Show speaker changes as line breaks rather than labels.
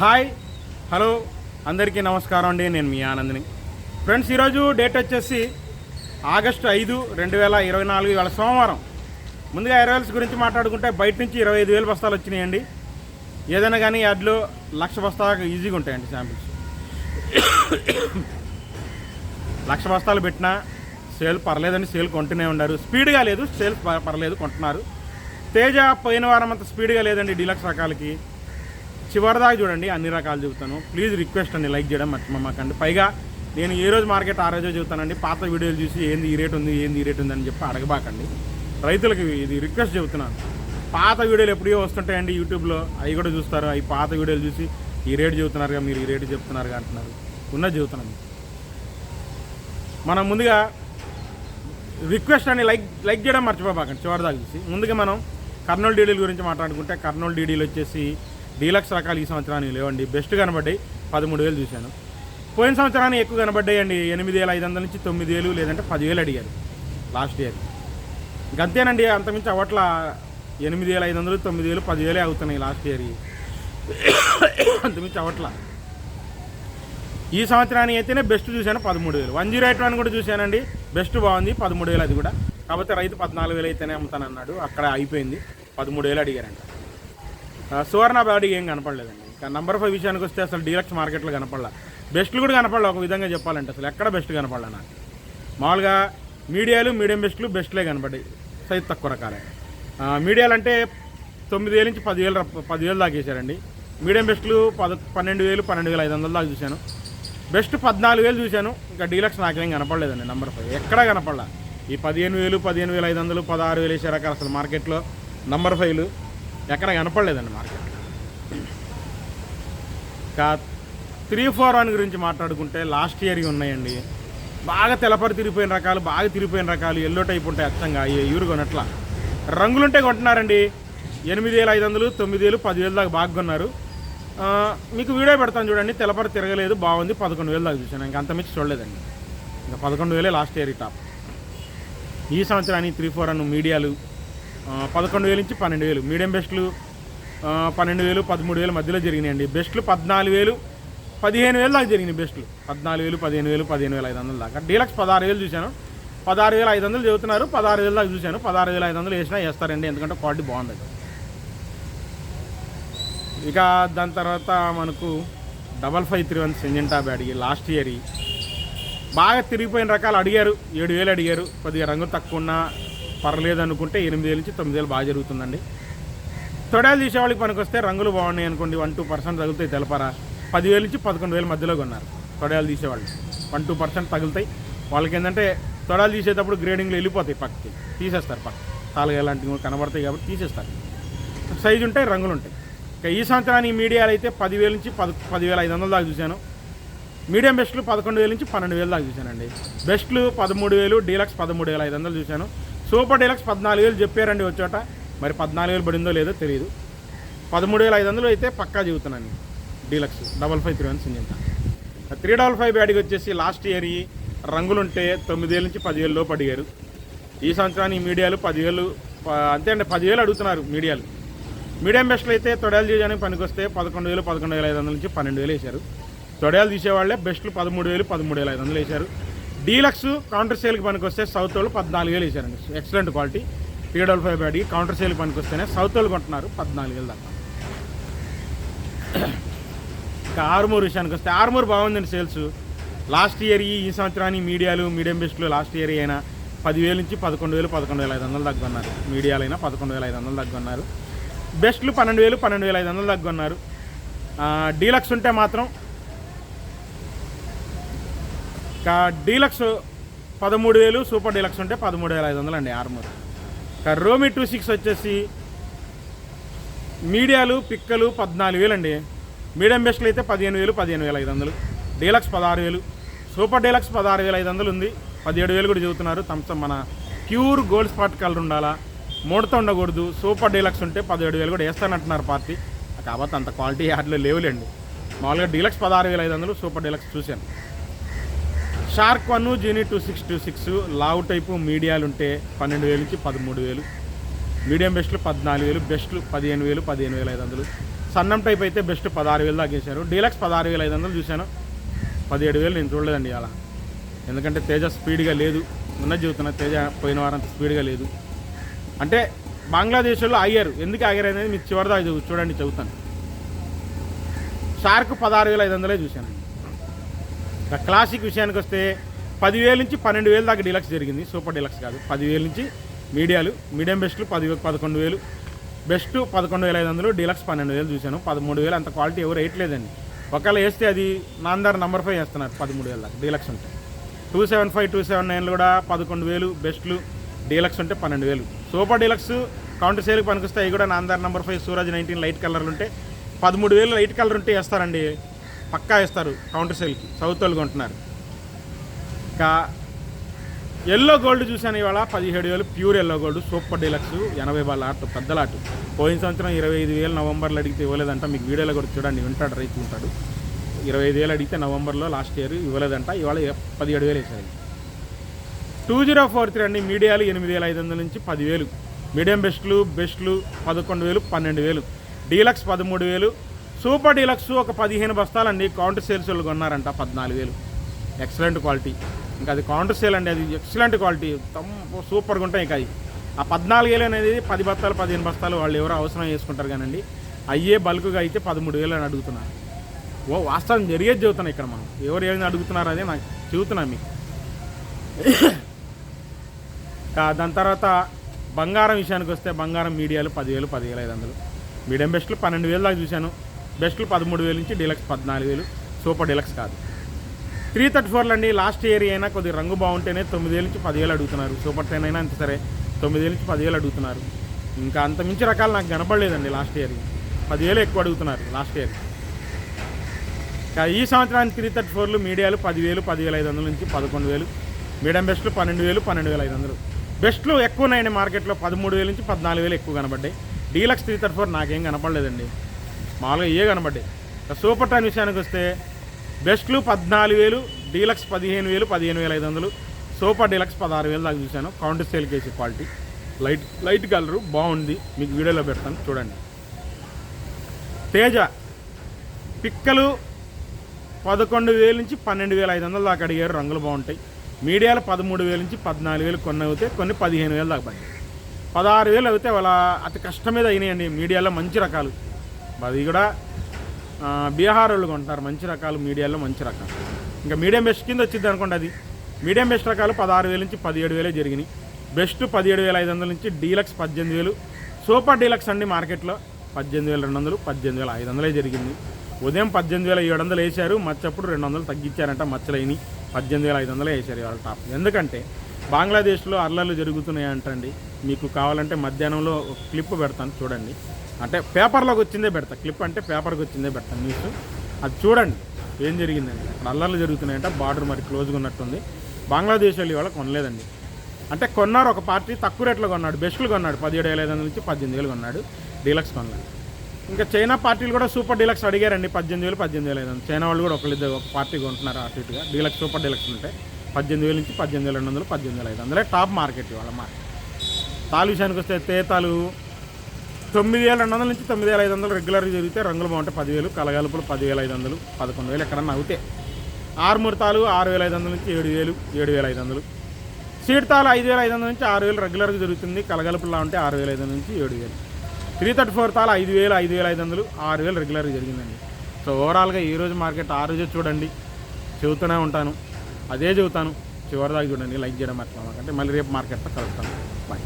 Hi hello అందరికీ నమస్కారం అండి. నేను మీ ఆనందిని. ఫ్రెండ్స్ ఈరోజు డేట్ వచ్చేసి ఆగస్టు ఐదు రెండు వేల ఇరవై నాలుగు ఇవాళ సోమవారం. ముందుగా ఎరవెల్స్ గురించి మాట్లాడుకుంటే బయట నుంచి ఇరవై ఐదు వేలు బస్తాలు వచ్చినాయండి. ఏదైనా కానీ యాడ్లో లక్ష బస్తాలకు ఈజీగా ఉంటాయండి శాంపిల్స్. లక్ష బస్తాలు పెట్టినా సేల్ పర్లేదని సేల్ కొంటూనే ఉన్నారు. స్పీడ్గా లేదు సేల్ ప- పర్లేదు కొంటున్నారు. తేజ పోయిన వారం అంత స్పీడ్గా లేదండి డీలక్స్ రకాలకి. చివరిదాకా చూడండి అన్ని రకాలు చెబుతాను ప్లీజ్ రిక్వెస్ట్ అండి లైక్ చేయడం మర్చిపోమాకండి. పైగా నేను ఏ రోజు మార్కెట్ ఆ రోజే చెబుతానండి పాత వీడియోలు చూసి ఏంది ఈ రేట్ ఉంది ఏంది ఈ రేట్ ఉంది అని చెప్పి అడగబాకండి. రైతులకి ఇది రిక్వెస్ట్ చెబుతున్నాను. పాత వీడియోలు ఎప్పుడో వస్తుంటాయండి యూట్యూబ్లో. అవి కూడా చూస్తారు. అవి పాత వీడియోలు చూసి ఈ రేటు చెబుతున్నారుగా మీరు ఈ రేటు చెప్తున్నారుగా అంటున్నారు. ఉన్నది చెబుతున్నాను. మనం ముందుగా రిక్వెస్ట్ అని లైక్ లైక్ చేయడం మర్చిపోబాకండి చివరిదాకా చూసి. ముందుగా మనం కర్నూలు డీడీల గురించి మాట్లాడుకుంటే కర్నూలు డీడీలు వచ్చేసి డీలక్స్ రకాలు ఈ సంవత్సరానికి లేవండి. బెస్ట్ కనబడ్డాయి. పదమూడు వేలు చూశాను. పోయిన సంవత్సరానికి ఎక్కువ కనబడ్డాయి అండి ఎనిమిది వేల ఐదు వందల నుంచి తొమ్మిది వేలు లేదంటే పదివేలు అడిగారు లాస్ట్ ఇయర్. ఇంకంతేనండి అంతమించి అవట్ల ఎనిమిది వేల ఐదు వందలు తొమ్మిది వేలు పదివేలే అవుతున్నాయి లాస్ట్ ఇయర్. అంతమించి అవట్ల ఈ సంవత్సరానికి అయితేనే బెస్ట్ చూశాను పదమూడు వేలు. వన్ జీరో ఎయిట్ వన్ కూడా చూశానండి. బెస్ట్ బాగుంది పదమూడు వేలు అది కూడా. కాకపోతే రైతు పద్నాలుగు వేలు అయితేనే అమ్ముతానన్నాడు. అక్కడ అయిపోయింది. పదమూడు వేలు అడిగారంట. సువర్ణ బాడీ ఏం కనపడలేదండి. ఇంకా నంబర్ ఫైవ్ విషయానికి వస్తే అసలు డీలక్స్ మార్కెట్లో కనపడలా. బెస్ట్లు కూడా కనపడలే ఒక విధంగా చెప్పాలంటే అసలు ఎక్కడ బెస్ట్ కనపడలే నాకు. మామూలుగా మీడియాలు మీడియం బెస్ట్లు బెస్ట్లే కనపడ్డాయి సైజ్ తక్కువ రకాలే. మీడియాలు అంటే తొమ్మిది వేల నుంచి పదివేలు రప్ప- పదివేలు దాకా వేసారండి మీడియం బెస్ట్లు పద పన్నెండు వేలు పన్నెండు వేల ఐదు వందల దాకా చూశాను. బెస్ట్ పద్నాలుగు వేలు చూశాను ఇంకా డీలక్స్ నాకేం కనపడలేదండి నెంబర్ ఫైవ్ ఎక్కడా కనపడలా. ఈ పదిహేను వేలు పదిహేను వేల ఐదు వందలు పదహారు వేలు వేసే రకాలు అసలు మార్కెట్లో నంబర్ ఫైవ్లు ఎక్కడ కనపడలేదండి మార్కెట్. ఇంకా త్రీ ఫోర్ వన్ గురించి మాట్లాడుకుంటే లాస్ట్ ఇయర్ ఉన్నాయండి. బాగా తెలపరి తిరిగిపోయిన రకాలు బాగా తిరిగిపోయిన రకాలు ఎల్లో టైప్ ఉంటాయి అచ్చంగా ఎవరు కొనట్లా రంగులుంటే కొంటున్నారండి. ఎనిమిది వేలు ఐదు వందలు తొమ్మిది వేలు పదివేలు దాకా బాగా కొన్నారు. మీకు వీడియో పెడతాను చూడండి. తెలపరి తిరగలేదు బాగుంది పదకొండు వేలు దాకా చూసాను ఇంకా అంత మించి చూడలేదండి. ఇంకా పదకొండు వేలే లాస్ట్ ఇయర్ ఈ టాప్. ఈ సంవత్సరానికి త్రీ ఫోర్ అను మీడియాలు పదకొండు వేలు నుంచి పన్నెండు వేలు. మీడియం బెస్ట్లు పన్నెండు వేలు పదమూడు వేలు మధ్యలో జరిగినాయండి. బెస్ట్లు పద్నాలుగు వేలు పదిహేను వేలు దాకా జరిగినాయి బెస్ట్లు. పద్నాలుగు వేలు పదిహేను వేలు పదిహేను వేల ఐదు వందలు దాకా. డీలక్స్ పదహారు వేలు చూశాను. పదహారు వేల ఐదు వందలు చెబుతున్నారు పదహారు వేలు దాకా చూశాను. పదహారు వేల ఐదు వందలు వేసినా వేస్తారండి. ఎందుకంటే క్వాలిటీ బాగుంది. ఇక దాని తర్వాత మనకు double five three one Syngenta Byadgi last year. బాగా తిరిగిపోయిన రకాలు అడిగారు. ఏడు వేలు అడిగారు. కొద్దిగా రంగు తక్కువ ఉన్నా పర్లేదు అనుకుంటే ఎనిమిది వేల నుంచి తొమ్మిది వేలు బాగా జరుగుతుందండి. తొడాలు తీసేవాళ్ళకి పనికి వస్తే రంగులు బాగున్నాయి అనుకోండి వన్ టూ పర్సెంట్ తగులుతాయి తెలపరా. పదివేలు నుంచి పదకొండు వేల మధ్యలో కొన్నారు తొడాలు తీసేవాళ్ళు వన్ టూ పర్సెంట్ తగులుతాయి. వాళ్ళకి ఏంటంటే తొడాలు తీసేటప్పుడు గ్రేడింగ్లు వెళ్ళిపోతాయి పక్కకి. తీసేస్తారు పక్క తాలుగా ఇలాంటివి కనబడతాయి కాబట్టి తీసేస్తారు. సైజు ఉంటాయి రంగులు ఉంటాయి. ఇక ఈ సంవత్సరానికి మీడియాలు అయితే పదివేల నుంచి పది పదివేల ఐదు వందల దాకా చూశాను. మీడియం బెస్ట్లు పదకొండు వేల నుంచి పన్నెండు వేలు దాకా చూశానండి. బెస్ట్లు పదమూడు వేలు డీలక్స్ పదమూడు వేల ఐదు వందలు చూశాను. సూపర్ డీలక్స్ పద్నాలుగు వేలు చెప్పారండి వచ్చోట మరి పద్నాలుగు వేలు పడిందో లేదో తెలియదు పదమూడు వేల ఐదు వందలు అయితే పక్కా చెబుతున్నాను deluxe double five three one Syngenta three double five Byadgi వచ్చేసి లాస్ట్ ఇయర్ రంగులుంటే తొమ్మిది వేల నుంచి పదివేలు లోపు అడిగారు. ఈ సంవత్సరానికి మీడియాలు పదివేలు ప- అంతే అండి పదివేలు అడుగుతున్నారు మీడియాలు. మీడియం బెస్ట్లు అయితే తొడయాలు చేయడానికి పనికొస్తే పదకొండు వేలు పదకొండు వేల ఐదు వందల నుంచి పన్నెండు వేలు వేశారు. తొడయాలు తీసేవాళ్ళే బెస్ట్లు పదమూడు వేలు పదమూడు వేల ఐదు వందలు వేశారు. డీలక్స్ కౌంటర్ సేల్కి పనికొస్తే సౌత్ వాళ్ళు పద్నాలుగు వేలు వేశారండి excellent quality three five Byadgi counter సేల్కి పనికొస్తేనే సౌత్ వాళ్ళు కొంటున్నారు పద్నాలుగు వేలు దాకా. ఇంకా ఆరుమూరు విషయానికి వస్తే ఆరుమూరు బాగుందండి సేల్స్. లాస్ట్ ఇయర్ ఈ సంవత్సరానికి మీడియాలు మీడియం బెస్ట్లు లాస్ట్ ఇయర్ అయినా పదివేల నుంచి పదకొండు వేలు పదకొండు వేల ఐదు వందలు తగ్గున్నారు మీడియాలైనా పదకొండు వేల ఐదు వందలు తగ్గున్నారు బెస్ట్లు పన్నెండు వేలు పన్నెండు వేల ఐదు వందలు తగ్గున్నారు డీలక్స్ ఉంటే మాత్రం డీలక్స్ పదమూడు వేలు సూపర్ డీలక్స్ ఉంటే పదమూడు వేల ఐదు వందలు అండి ఆర్మూర్. ఇంకా రోమి టూ సిక్స్ వచ్చేసి మీడియాలు పిక్కలు పద్నాలుగు వేలు అండి. మీడియం బెస్ట్లు అయితే పదిహేను వేలు పదిహేను వేల ఐదు వందలు. డీలక్స్ పదహారు వేలు. సూపర్ డీలక్స్ పదహారు వేల ఐదు వందలు ఉంది. పదిహేడు వేలు కూడా చెబుతున్నారు థమ్సప్ మన ప్యూర్ గోల్డ్ స్పాట్ కలర్ ఉండాలా? మూడతో ఉండకూడదు. సూపర్ డీలక్స్ ఉంటే పదిహేడు వేలు కూడా వేస్తానంటున్నారు పార్టీ. కాబట్టి అంత క్వాలిటీ యాడ్లో లేవులేండి. మామూలుగా డీలక్స్ పదహారు వేల ఐదు వందలు సూపర్ డీలక్స్ చూశాను. షార్క్ వన్ జీనీ టూ సిక్స్ టూ సిక్స్ లావు టైపు మీడియాలు ఉంటే పన్నెండు వేలు నుంచి పదమూడు వేలు. మీడియం బెస్ట్లు పద్నాలుగు వేలు బెస్ట్లు పదిహేను వేలు పదిహేను వేల ఐదు వందలు. సన్నం టైప్ అయితే బెస్ట్ పదహారు వేలు దాకా డీలక్స్ పదహారు వేల ఐదు వందలు చూశాను. పదిహేడు వేలు నేను చూడలేదండి అలా ఎందుకంటే తేజ స్పీడ్గా లేదు. ఉన్న చెబుతున్నా తేజ పోయిన వారం స్పీడ్గా లేదు. అంటే బంగ్లాదేశ్లో అయ్యారు ఎందుకు అయ్యారు అనేది మీకు చివరిదా చూడండి చెబుతాను. షార్క్ పదహారు వేల ఐదు వందలే చూశానండి. క్లాసిక్ విషయానికి వస్తే పదివేల నుంచి పన్నెండు వేలు దాకా డీలక్స్ జరిగింది. సూపర్ డీలక్స్ కాదు. పదివేల నుంచి మీడియాలు మీడియం బెస్ట్లు పది పదకొండు వేలు బెస్ట్ పదకొండు వేల ఐదు వందలు డీలక్స్ పన్నెండు వేలు చూశాను. పదమూడు వేలు అంత క్వాలిటీ ఎవరు వేయట్లేదండి. ఒకవేళ వేస్తే అది నాందార్ నంబర్ ఫైవ్ వేస్తున్నారు పదమూడు వేల దాకా డీలక్స్ ఉంటాయి two seven five two seven నైన్లు కూడా పదకొండు వేలు బెస్ట్లు డీలక్స్ ఉంటే పన్నెండు వేలు సూపర్ డీలక్స్ కౌంటర్ సేల్కి పనికొస్తాయి అవి కూడా Nandar number five Suraj nineteen light కలర్లు ఉంటే పదమూడు వేలు లైట్ కలర్ ఉంటే వేస్తారండి. పక్కా ఇస్తారు కౌంటర్ సేల్కి సౌత్ వాళ్ళు కొంటున్నారు. ఇంకా ఎల్లో గోల్డ్ చూశాను ఇవాళ పదిహేడు వేలు pure yellow gold super deluxe ఎనభై వాళ్ళ ఆట పెద్ద లాటు. పోయిన సంవత్సరం ఇరవై ఐదు వేలు నవంబర్లో అడిగితే ఇవ్వలేదంట. మీకు వీడియోలో కూడా చూడండి వింటాడు రైతు ఉంటాడు. ఇరవై ఐదు వేలు అడిగితే నవంబర్లో లాస్ట్ ఇయర్ ఇవ్వలేదంట. ఇవాళ పదిహేడు వేలు వేసాయి టూ జీరో ఫోర్ త్రీ అండి మీడియాలు ఎనిమిది వేల ఐదు వందల నుంచి పదివేలు. మీడియం బెస్ట్లు బెస్ట్లు పదకొండు వేలు పన్నెండు వేలు. డీలక్స్ పదమూడు వేలు సూపర్ డీలక్స్ ఒక పదిహేను బస్తాలండి. కౌంటర్ సేల్స్ వాళ్ళు కొన్నారంట పద్నాలుగు వేలు. ఎక్సలెంట్ క్వాలిటీ ఇంకా అది కౌంటర్ సేల్ అండి అది ఎక్సలెంట్ క్వాలిటీ సూపర్గా ఉంటాయి ఇంకా అది ఆ పద్నాలుగు వేలు అనేది పది బస్తాలు పదిహేను బస్తాలు వాళ్ళు ఎవరో అవసరం చేసుకుంటారు కానండి. అయ్యే బల్క్గా అయితే పదమూడు వేలు అని అడుగుతున్నారు. ఓ వాస్తవం జరిగేది చెబుతున్నాను ఇక్కడ మనం. ఎవరు ఏమైనా అడుగుతున్నారు అదే నాకు చెబుతున్నాను మీకు. ఇంకా దాని తర్వాత బంగారం విషయానికి వస్తే బంగారం మీడియాలు పదివేలు పదివేలు ఐదు వందలు. మీడియం బెస్ట్లు పన్నెండు వేలు దాకా చూశాను. బెస్ట్లు పదమూడు వేలు నుంచి డీలక్స్ పద్నాలుగు వేలు. సూపర్ డీలక్స్ కాదు. త్రీ థర్టీ ఫోర్లు అండి లాస్ట్ ఇయర్ అయినా కొద్దిగా రంగు బాగుంటేనే తొమ్మిది వేలు నుంచి పదివేలు అడుగుతున్నారు. సూపర్ టెన్ అయినా అంత సరే తొమ్మిది వేలు నుంచి పదివేలు అడుగుతున్నారు. ఇంకా అంత మించి రకాలు నాకు కనపడలేదండి లాస్ట్ ఇయర్. పదివేలు ఎక్కువ అడుగుతున్నారు లాస్ట్ ఇయర్. ఈ సంవత్సరానికి త్రీ థర్టీ ఫోర్లు మీడియాలు పదివేలు పదివేల ఐదు వందల నుంచి పదకొండు వేలు. మీడియం బెస్ట్లు పన్నెండు వేలు పన్నెండు వేల ఐదు వందలు. బెస్ట్లు ఎక్కువ ఉన్నాయండి మార్కెట్లో పదమూడు వేలు నుంచి పద్నాలుగు వేలు ఎక్కువ కనబడ్డాయి. డీలక్స్ త్రీ థర్టీ ఫోర్ నాకేం కనపడలేదండి. మామూలుగా ఏ కనబడ్డాయి సూపర్ టైన్ విషయానికి వస్తే బెస్ట్లు పద్నాలుగు వేలు డీలక్స్ పదిహేను వేలు పదిహేను వేల ఐదు వందలు సూపర్ డీలక్స్ పదహారు వేలు దాకా చూశాను. Counter sale KC quality. Light light colour బాగుంది. మీకు వీడియోలో పెడతాను. చూడండి. తేజ పిక్కలు పదకొండు వేల నుంచి పన్నెండు వేల ఐదు వందల దాకా అడిగారు. రంగులు బాగుంటాయి. మీడియాలో పదమూడు వేల నుంచి పద్నాలుగు వేలు కొన్ని అవుతాయి కొన్ని పదిహేను వేలు దాకా పడ్డాయి. పదహారు వేలు అయితే వాళ్ళ అతి కష్టం మీద అయినాయండి. మీడియాలో మంచి రకాలు. అది కూడా బీహార్ వాళ్ళు కొంటారు మంచి రకాలు మీడియాలో మంచి రకాలు ఇంకా మీడియం బెస్ట్ కింద వచ్చింది అనుకోండి అది. మీడియం బెస్ట్ రకాలు పదహారు వేల నుంచి పదిహేడు వేలే జరిగినాయి. బెస్ట్ పదిహేడు వేల ఐదు వందల నుంచి డీలక్స్ పద్దెనిమిది వేలు సూపర్ డీలక్స్ అండి మార్కెట్లో. పద్దెనిమిది వేల రెండు వందలు పద్దెనిమిది వేల ఐదు వందలే జరిగింది. ఉదయం పద్దెనిమిది వేల ఏడు వందలు వేశారు మచ్చప్పుడు రెండు వందలు తగ్గించారంట మచ్చలైన పద్దెనిమిది వేల ఐదు వందలే వేశారు ఇవాళ టాప్. ఎందుకంటే బంగ్లాదేశ్లో అల్లర్లు జరుగుతున్నాయి అంటండి మీకు కావాలంటే మధ్యాహ్నంలో క్లిప్ పెడతాను చూడండి. అంటే పేపర్లోకి వచ్చిందే పెడతా. క్లిప్ అంటే పేపర్కి వచ్చిందే పెడతా న్యూస్. అది చూడండి ఏం జరిగిందండి అక్కడ అల్లర్లు జరుగుతున్నాయంటే బార్డర్ మరి క్లోజ్గా ఉన్నట్టుంది. బంగ్లాదేశ్ వాళ్ళు ఇవాళ కొనలేదండి. అంటే కొన్నారు ఒక పార్టీ తక్కువ రేట్లో కొన్నాడు బెస్ట్లు కొన్నాడు పదిహేడు వేల ఐదు వందల నుంచి పద్దెనిమిది వేలు కొన్నాడు డీలక్స్ కొన్నాడు ఇంకా చైనా పార్టీలు కూడా సూపర్ డీలక్స్ అడిగారండి పద్దెనిమిది వేలు పద్దెనిమిది వేల ఐదు వందలు. చైనా వాళ్ళు కూడా ఒకళ్ళిద్దరు ఒక పార్టీ కొంటున్నారు అటు ఇటుగా. డీలక్స్ సూపర్ డీలక్స్ ఉంటే పద్దెనిమిది వేల నుంచి పద్దెనిమిది వేల రెండు వందలు పద్దెనిమిది వేల ఐదు వందలే. టాప్ మార్కెట్ ఇవాళ మార్కెట్. తాలు విషయానికి వస్తే తేతాలు తొమ్మిది వేల రెండు వందల నుంచి తొమ్మిది వేల ఐదు వందలు రెగ్యులర్గా జరిగితే రంగులు బాగుంటాయి. పదివేలు కలగలుపులు పదివేల ఐదు వందలు పదకొండు వేలు ఎక్కడన్నా అవుతాయి ఆరు ముడతాలు ఆరు వేల ఐదు వందల నుంచి ఏడు వేలు ఏడు వేల ఐదు వందలు. సీడ్తాలు ఐదు వేల ఐదు వందల నుంచి ఆరు వేలు రెగ్యులర్గా జరుగుతుంది. కలగలుపులా ఉంటే ఆరు వేల ఐదు వందల నుంచి ఏడు వేలు. త్రీ థర్టీ ఫోర్ తాలు ఐదు వేలు ఐదు వేల ఐదు వందలు ఆరు వేలు రెగ్యులర్గా జరిగిందండి. సో ఓవరాల్గా ఈ రోజు మార్కెట్ ఆ రోజే చూడండి. చెబుతూనే ఉంటాను. అదే చెబుతాను. చివరిదాకా చూడండి. లైక్ చేయడం అట్లా అంటే మళ్ళీ రేపు మార్కెట్లో కలుస్తాను. బాయ్